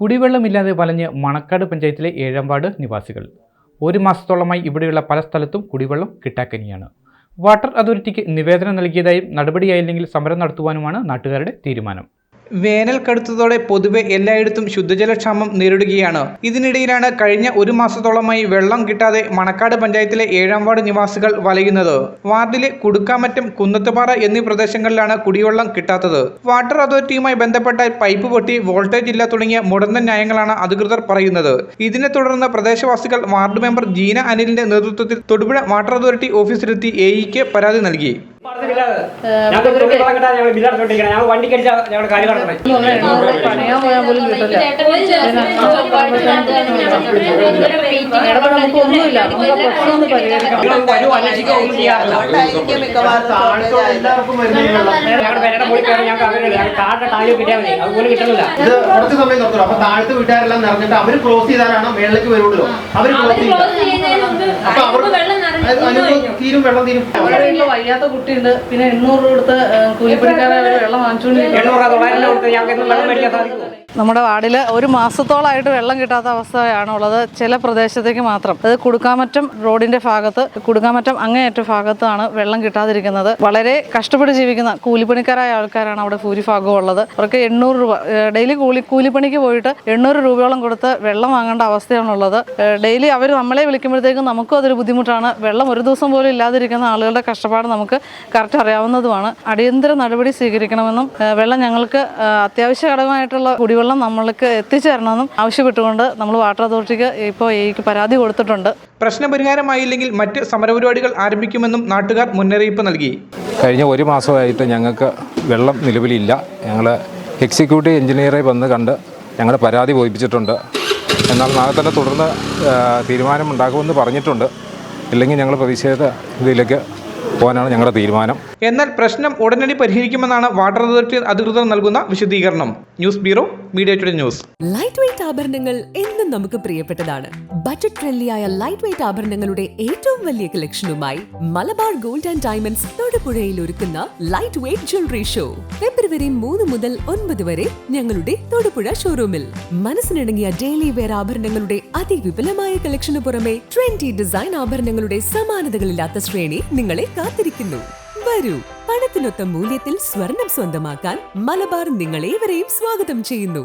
കുടിവെള്ളമില്ലാതെ വലഞ്ഞ് മണക്കാട് പഞ്ചായത്തിലെ ഏഴാം വാർഡ് നിവാസികൾ. ഒരു മാസത്തോളമായി ഇവിടെയുള്ള പല സ്ഥലത്തും കുടിവെള്ളം കിട്ടാക്കനിയാണ്. വാട്ടർ അതോറിറ്റിക്ക് നിവേദനം നൽകിയതായും നടപടിയായില്ലെങ്കിൽ സമരം നടത്തുവാനുമാണ് നാട്ടുകാരുടെ തീരുമാനം. വേനൽ കടുത്തതോടെ പൊതുവെ എല്ലായിടത്തും ശുദ്ധജലക്ഷാമം നേരിടുകയാണ്. ഇതിനിടയിലാണ് കഴിഞ്ഞ ഒരു മാസത്തോളമായി വെള്ളം കിട്ടാതെ മണക്കാട് പഞ്ചായത്തിലെ ഏഴാം വാർഡ് നിവാസികൾ വലയുന്നത്. വാർഡിലെ കുടുക്കാമറ്റം കുന്നത്തുപാറ എന്നീ പ്രദേശങ്ങളിലാണ് കുടിവെള്ളം കിട്ടാത്തത്. വാട്ടർ അതോറിറ്റിയുമായി ബന്ധപ്പെട്ട പൈപ്പ് പൊട്ടി വോൾട്ടേജ് ഇല്ല തുടങ്ങിയ മുടന്ന ന്യായങ്ങളാണ് അധികൃതർ പറയുന്നത്. ഇതിനെ തുടർന്ന് പ്രദേശവാസികൾ വാർഡ് മെമ്പർ ജീന അനിലിന്റെ നേതൃത്വത്തിൽ തൊടുപുഴ വാട്ടർ അതോറിറ്റി ഓഫീസിലെത്തി എഇക്ക് പരാതി നൽകി. ഞങ്ങൾക്ക് കുടിവെള്ളം കിട്ടാതെ ഞങ്ങൾ ബില്ലടച്ചോണ്ടിരിക്കണം ഞങ്ങൾ വണ്ടിക്ക് അടിച്ചാൽ ഞങ്ങളുടെ കാര്യം നടക്കുന്നത് പണിയാൻ പോയാൽ പോലും കിട്ടില്ല മേഡം നമുക്ക് ഒന്നുമില്ല നമുക്ക് ആ പ്രശ്നം ഒന്ന് പരിഹരിക്കണം നിങ്ങൾ വരുമോ അന്വേഷിക്കുക ഒന്നും ചെയ്യാറില്ല ഞങ്ങളുടെ പേരുടെ മുകളിൽ കയറി ഞങ്ങൾക്ക് അങ്ങനെ ഞങ്ങൾ കാറിന്റെ ടാങ്കിൽ കിട്ടിയാൽ മതി അതുപോലും ഇത് കുറച്ച് സമയം നിർത്തുള്ളൂ അപ്പൊ താഴത്തെ വീട്ടുകാരെല്ലാം നിറഞ്ഞിട്ട് അവർ ക്ലോസ് ചെയ്താലാണ് മേളിലേക്ക് വരുള്ളൂ അവർ ക്ലോസ് ചെയ്യില്ല അപ്പൊ അവർ അനുഭവം തീരും വെള്ളം തീരും. നമ്മുടെ വീട്ടിൽ വയ്യാത്ത കുട്ടിയുണ്ട്. പിന്നെ എണ്ണൂറ് രൂപ കൊടുത്ത് കൂലിപ്പണിക്കാരെ വെള്ളം വാങ്ങിച്ചുകൊണ്ടിരിക്കും എണ്ണൂറ് രൂപ തൊള്ളായിരം കൊടുത്ത് ഞങ്ങൾക്ക് വെള്ളം മേടിക്കാൻ സാധിക്കുമോ? നമ്മുടെ വാർഡിൽ ഒരു മാസത്തോളമായിട്ട് വെള്ളം കിട്ടാത്ത അവസ്ഥയാണ് ഉള്ളത്. ചില പ്രദേശത്തേക്ക് മാത്രം. അത് കുടുക്കാമറ്റം റോഡിന്റെ ഭാഗത്ത് കുടുക്കാമറ്റം അങ്ങേയറ്റ ഭാഗത്താണ് വെള്ളം കിട്ടാതിരിക്കുന്നത്. വളരെ കഷ്ടപ്പെട്ട് ജീവിക്കുന്ന കൂലിപ്പണിക്കാരായ ആൾക്കാരാണ് അവിടെ ഭൂരിഭാഗവും ഉള്ളത്. അവർക്ക് എണ്ണൂറ് രൂപ ഡെയിലി കൂലി കൂലിപ്പണിക്ക് പോയിട്ട് എണ്ണൂറ് രൂപയോളം കൊടുത്ത് വെള്ളം വാങ്ങേണ്ട അവസ്ഥയാണുള്ളത് ഡെയിലി അവർ നമ്മളെ വിളിക്കുമ്പോഴത്തേക്കും നമുക്കും അതൊരു ബുദ്ധിമുട്ടാണ്. വെള്ളം ഒരു ദിവസം പോലും ഇല്ലാതിരിക്കുന്ന ആളുകളുടെ കഷ്ടപ്പാട് നമുക്ക് കറക്റ്റ് അറിയാവുന്നതുമാണ്. അടിയന്തര നടപടി സ്വീകരിക്കണമെന്നും വെള്ളം ഞങ്ങൾക്ക് അത്യാവശ്യ ഘടകമായിട്ടുള്ള കുടിവെള്ളം നമ്മൾക്ക് എത്തിച്ചേരണമെന്നും ആവശ്യപ്പെട്ടുകൊണ്ട് നമ്മൾ വാട്ടർ അതോറിറ്റിക്ക് ഇപ്പോൾ എനിക്ക് പരാതി കൊടുത്തിട്ടുണ്ട്. പ്രശ്നപരിഹാരമായില്ലെങ്കിൽ മറ്റ് സമരപരിപാടികൾ ആരംഭിക്കുമെന്നും നാട്ടുകാർ മുന്നറിയിപ്പ് നൽകി. കഴിഞ്ഞ ഒരു മാസമായിട്ട് ഞങ്ങൾക്ക് വെള്ളം നിലവിലില്ല. ഞങ്ങൾ എക്സിക്യൂട്ടീവ് എഞ്ചിനീയറെ വന്ന് കണ്ട് ഞങ്ങളുടെ പരാതി ബോധിപ്പിച്ചിട്ടുണ്ട്. എന്നാൽ നാളെ തന്നെ തുടർന്ന് ആ, തീരുമാനമുണ്ടാകുമെന്ന് പറഞ്ഞിട്ടുണ്ട്. ഇല്ലെങ്കിൽ ഞങ്ങൾ പ്രതിഷേധ ഇതിലേക്ക് പോകാനാണ് ഞങ്ങളുടെ തീരുമാനം. എന്നാൽ പ്രശ്നം ഉടനടി പരിഹരിക്കുമെന്നാണ് വാട്ടർ അതോറിറ്റി അധികൃതർ നൽകുന്ന വിശദീകരണം. News bureau media today news. Light ആഭരണങ്ങൾ എന്നും നമുക്ക് പ്രിയപ്പെട്ടതാണ്. ബജറ്റ് ഫ്രണ്ട്ലിയായ ലൈറ്റ് വെയിറ്റ് ആഭരണങ്ങളുടെ ഏറ്റവും വലിയ കളക്ഷനുമായി മലബാർ ഗോൾഡ് ആൻഡ് ഡയമണ്ട്സ് തൊടുപുഴയിൽ ഒരുക്കുന്ന light weight jewellery show February മൂന്ന് മുതൽ ഒൻപത് വരെ ഞങ്ങളുടെ തൊടുപുഴ ഷോറൂമിൽ മനസ്സിനിണങ്ങിയ ഡെയിലി വെയർ ആഭരണങ്ങളുടെ അതിവിപുലമായ കളക്ഷന് പുറമെ ട്രെൻഡി ഡിസൈൻ ആഭരണങ്ങളുടെ സമാനതകളില്ലാത്ത ശ്രേണി നിങ്ങളെ കാത്തിരിക്കുന്നു. വരൂ പണത്തിനൊത്ത മൂല്യത്തിൽ സ്വർണം സ്വന്തമാക്കാൻ മലബാർ നിങ്ങളേവരെയും സ്വാഗതം ചെയ്യുന്നു.